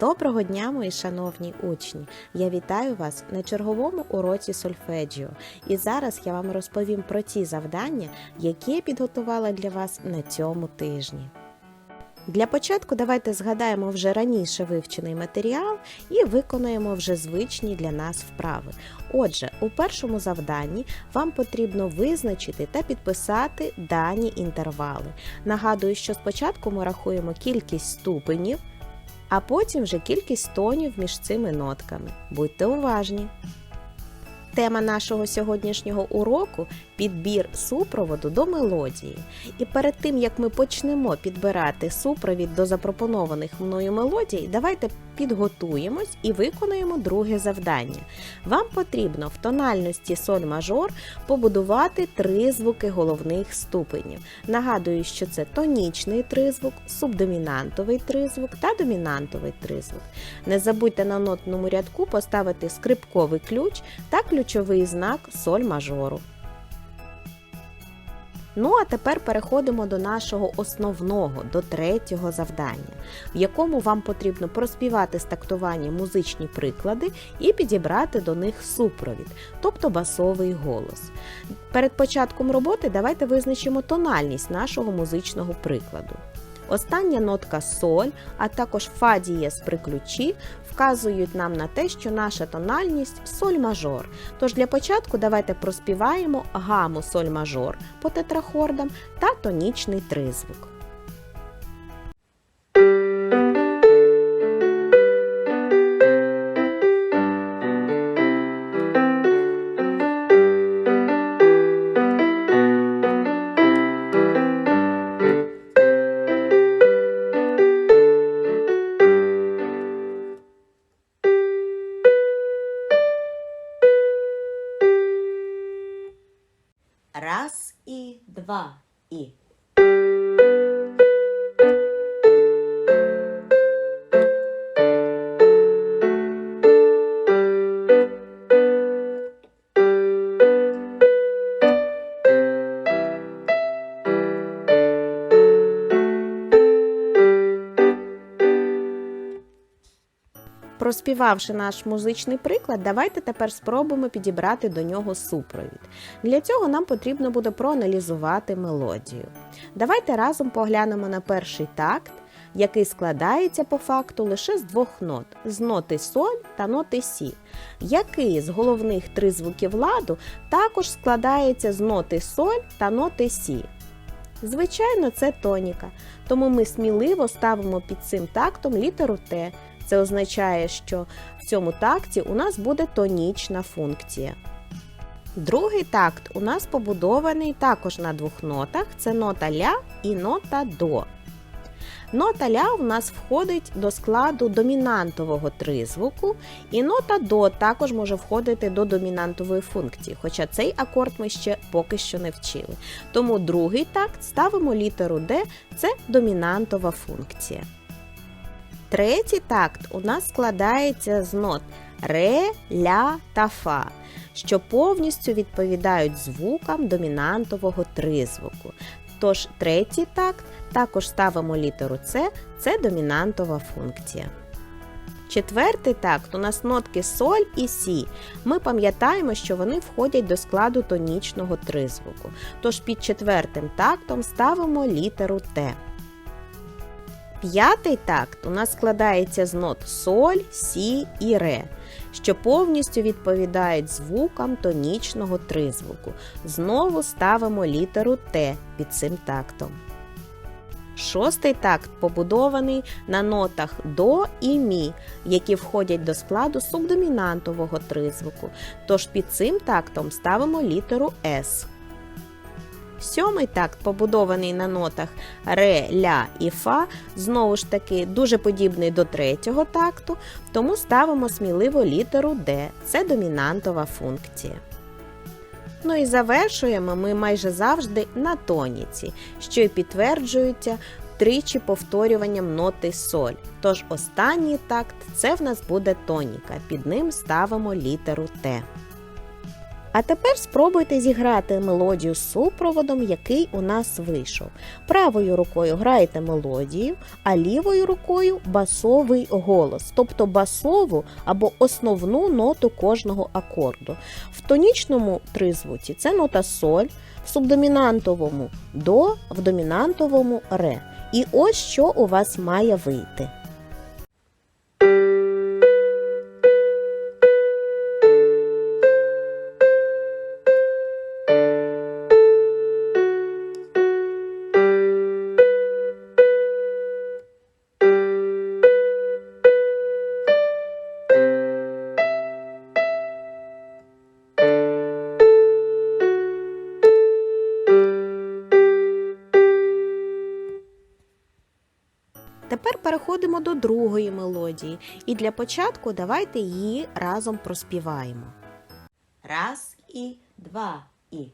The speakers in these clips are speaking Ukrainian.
Доброго дня, мої шановні учні! Я вітаю вас на черговому уроці сольфеджіо. І зараз я вам розповім про ті завдання, які я підготувала для вас на цьому тижні. Для початку давайте згадаємо вже раніше вивчений матеріал і виконаємо вже звичні для нас вправи. Отже, у першому завданні вам потрібно визначити та підписати дані інтервали. Нагадую, що спочатку ми рахуємо кількість ступенів, а потім вже кількість тонів між цими нотками. Будьте уважні! Тема нашого сьогоднішнього уроку підбір супроводу до мелодії. І перед тим як ми почнемо підбирати супровід до запропонованих мною мелодій, давайте підготуємось і виконаємо друге завдання. Вам потрібно в тональності соль мажор побудувати три звуки головних ступенів. Нагадую, що це тонічний тризвук, субдомінантовий тризвук та домінантовий тризвук. Не забудьте на нотному рядку поставити скрипковий ключ та ключовий знак соль мажору. Ну а тепер переходимо до нашого основного, до третього завдання, в якому вам потрібно проспівати з тактування музичні приклади і підібрати до них супровід, тобто басовий голос. Перед початком роботи давайте визначимо тональність нашого музичного прикладу. Остання нотка соль, а також фа дієс при ключі вказують нам на те, що наша тональність соль мажор. Тож для початку давайте проспіваємо гаму соль мажор по тетрахордам та тонічний тризвук. І два Проспівавши наш музичний приклад, давайте тепер спробуємо підібрати до нього супровід. Для цього нам потрібно буде проаналізувати мелодію. Давайте разом поглянемо на перший такт, який складається по факту лише з двох нот з ноти соль та ноти сі, який з головних тризвуків ладу також складається з ноти соль та ноти сі. Звичайно, це тоніка, тому ми сміливо ставимо під цим тактом літеру Т. Це означає, що в цьому такті у нас буде тонічна функція. Другий такт у нас побудований також на двох нотах: це нота ля і нота до. Нота ля у нас входить до складу домінантового тризвуку, і нота до також може входити до домінантової функції, хоча цей акорд ми ще поки що не вчили. Тому другий такт ставимо літеру Д це домінантова функція. Третій такт у нас складається з нот ре, ля та фа, що повністю відповідають звукам домінантового тризвуку. Тож третій такт також ставимо літеру С, це домінантова функція. Четвертий такт у нас нотки соль і сі. Ми пам'ятаємо, що вони входять до складу тонічного тризвуку. Тож під четвертим тактом ставимо літеру Т. П'ятий такт у нас складається з нот соль, сі і ре, що повністю відповідають звукам тонічного тризвуку. Знову ставимо літеру Т під цим тактом. Шостий такт побудований на нотах до і мі, які входять до складу субдомінантового тризвуку. Тож під цим тактом ставимо літеру С. Сьомий такт побудований на нотах ре, ля і фа, знову ж таки дуже подібний до третього такту, тому ставимо сміливо літеру Д. Це домінантова функція. Ну і завершуємо ми майже завжди на тоніці, що й підтверджується тричі повторюванням ноти соль. Тож останній такт це в нас буде тоніка, під ним ставимо літеру Т. А тепер спробуйте зіграти мелодію з супроводом, який у нас вийшов. Правою рукою граєте мелодію, а лівою рукою басовий голос, тобто басову або основну ноту кожного акорду. В тонічному тризвуці це нота соль, в субдомінантовому до, в домінантовому ре. І ось що у вас має вийти. Тепер переходимо до другої мелодії, і для початку давайте її разом проспіваємо. Раз і два и.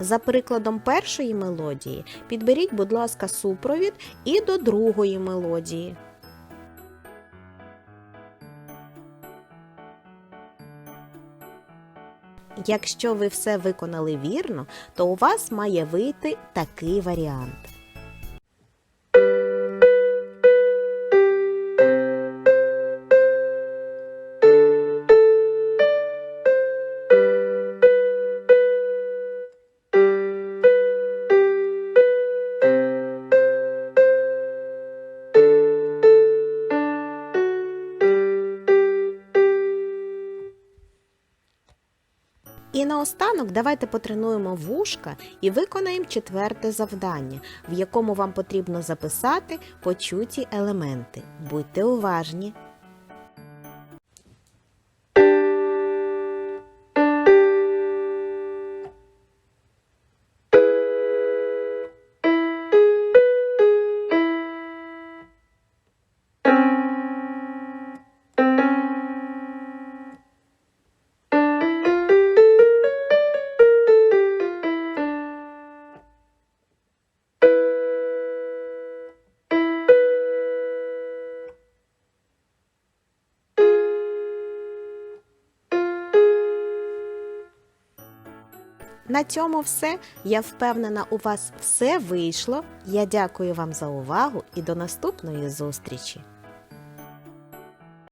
За прикладом першої мелодії підберіть, будь ласка, супровід і до другої мелодії. Якщо ви все виконали вірно, то у вас має вийти такий варіант. І наостанок давайте потренуємо вушка і виконаємо четверте завдання, в якому вам потрібно записати почуті елементи. Будьте уважні! На цьому все. Я впевнена, у вас все вийшло. Я дякую вам за увагу і до наступної зустрічі!